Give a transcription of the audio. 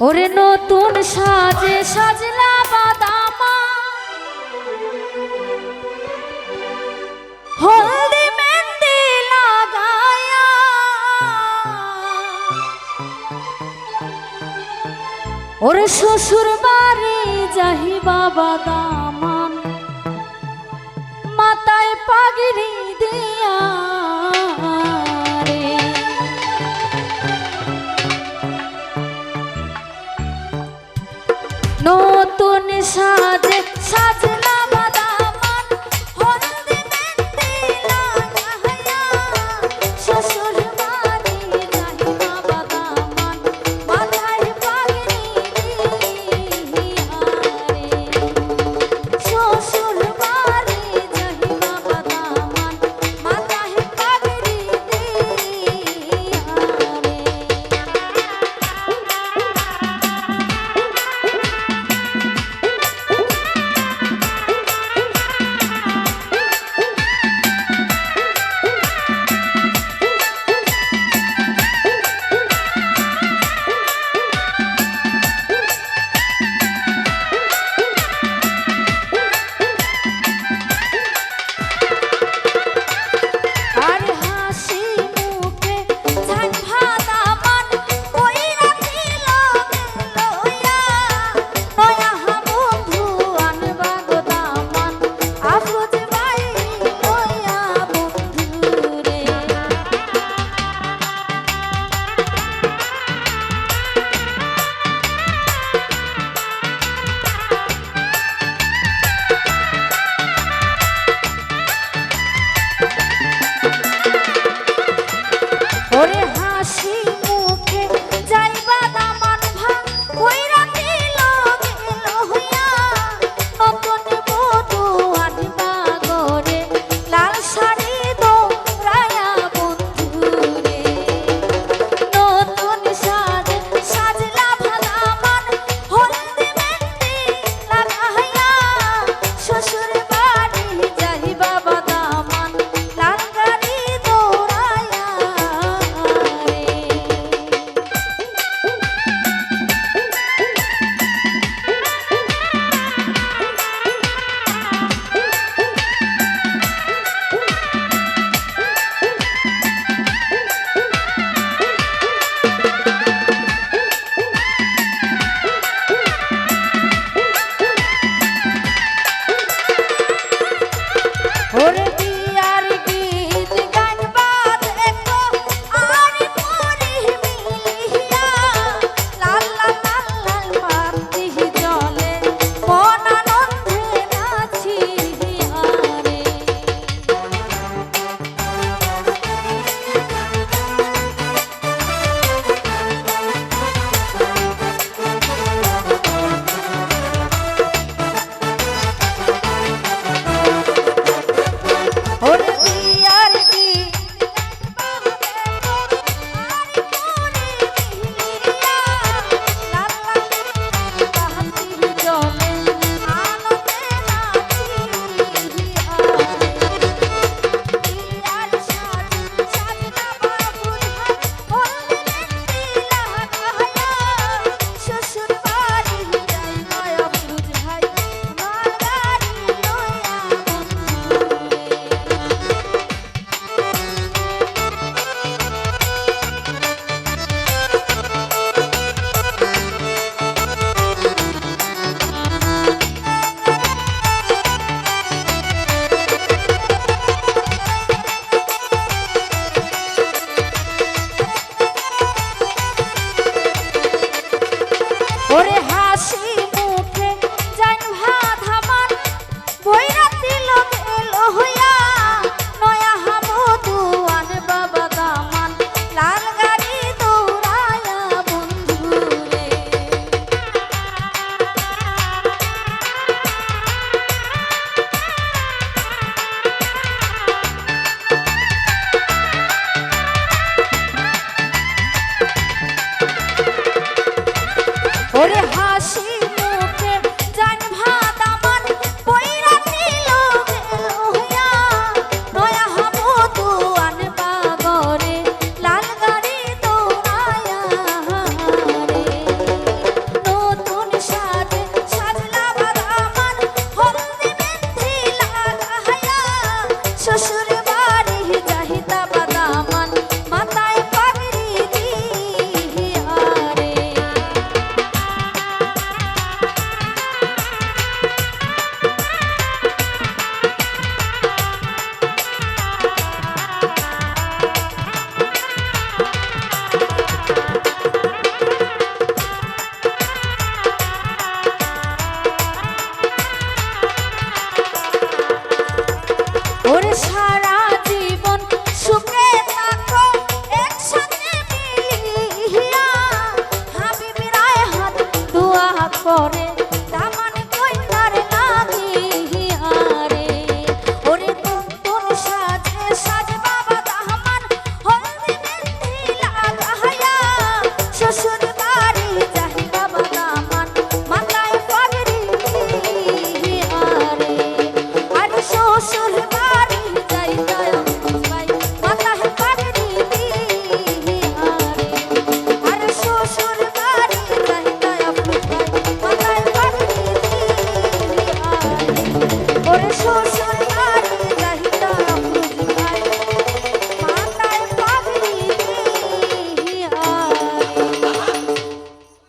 ওরে নতুন সাজে সাজলা বাদামা। হলদি মেহেন্দি লাগায়া। ওরে শ্বশুর বাড়ি যাহি বাবা দামান মাথায় পাগড়ি দিয়া নতুন সাজে সাজ